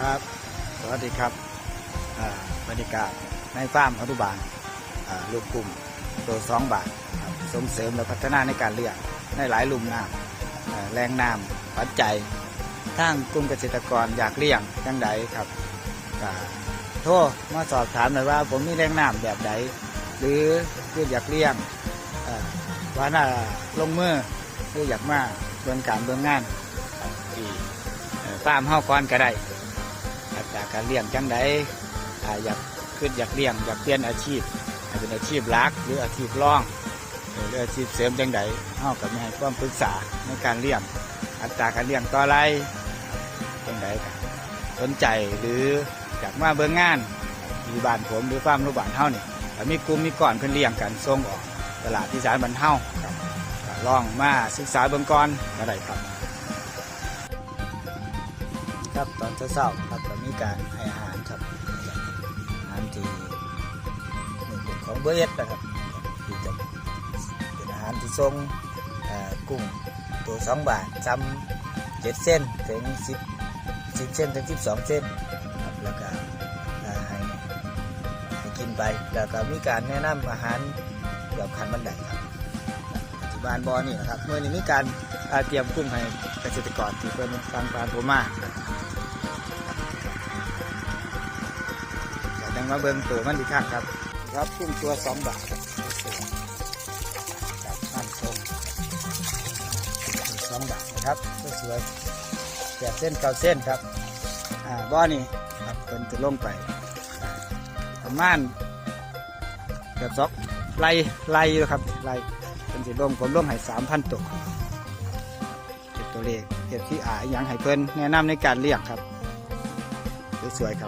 ครับ สวัสดีครับบรรยากาศในฟาร์มอนุบาลลูกกลุ่มตัวสองบาทส่งเสริมและพัฒนาในการเลี้ยงในหลายลุ่มน้ำแรงน้ำปัจจัยทางกลุ่มเกษตรกรอยากเลี้ยงจังใดครับโทรมาสอบถามหน่อยว่าผมมีแรงน้ำแบบใดหรือคืออยากเลี้ยงว่าน่าลงมือหรืออยากมาเบิ่งการเบิ่งงานฟาร์มเฮาก่อนก็ได้ อัตราการเลี้ยงจังใดอยากขึ้นอยากเลี้ยงอยากเปลี่ยนอาชีพให้เป็นอาชีพหลักหรืออาชีพรองหรืออาชีพเสริมจังใดเฮาก็มีให้ความปรึกษาในการเลี้ยง อัตราการเลี้ยงต่อไรจังใดก็สนใจหรืออยากมาเบิ่งงานอยู่บ้านผมหรือฟาร์มรูบ้านเฮานี่ก็มีกลุ่มมีก่อนเพิ่นเลี้ยงกันส่งออกตลาดที่สารบันเฮาครับก็ลองมาศึกษาเบิ่งก่อนก็ได้ครับ ครับตอนเช้าๆครับก็มีการให้อาหารครับอาหารที่นี่เป็นของเบอร์เอสนะครับที่จะเป็นอาหารที่ทรงกุ้งตัวสองบาทจำเจ็ดเส้นถึงสิบสิบเส้นถึงสิบสองเส้นครับแล้วก็ให้ให้กินไปแล้วก็มีการแนะนำอาหารแบบขันบันไดครับที่บ้านบอนี่นะครับเมื่อนี้มีการ เอ่อเตรียมกุ้งให้เกษตรกรที่เป็นฟังปานโพมาเดี๋ยวดังมาเบิ่งตัวมันดีข้างครับ ครับกุ้งตัวสองบาทจับจากน้ำส้มสองบาทนะครับสวยๆแปดเส้นเก้าเส้นครับ อ่าบ่อนี่ครับเพิ่นจะลงไป ประมาณเกือบสองไล่ไล่ครับไล่เพิ่นจะลงผมลงให้สามพันตัวเก็บ ตัวเลขเหตุที่อาอหยังให้เพิ่นแนะนำในการเลี้ยงครับ สวยๆครับ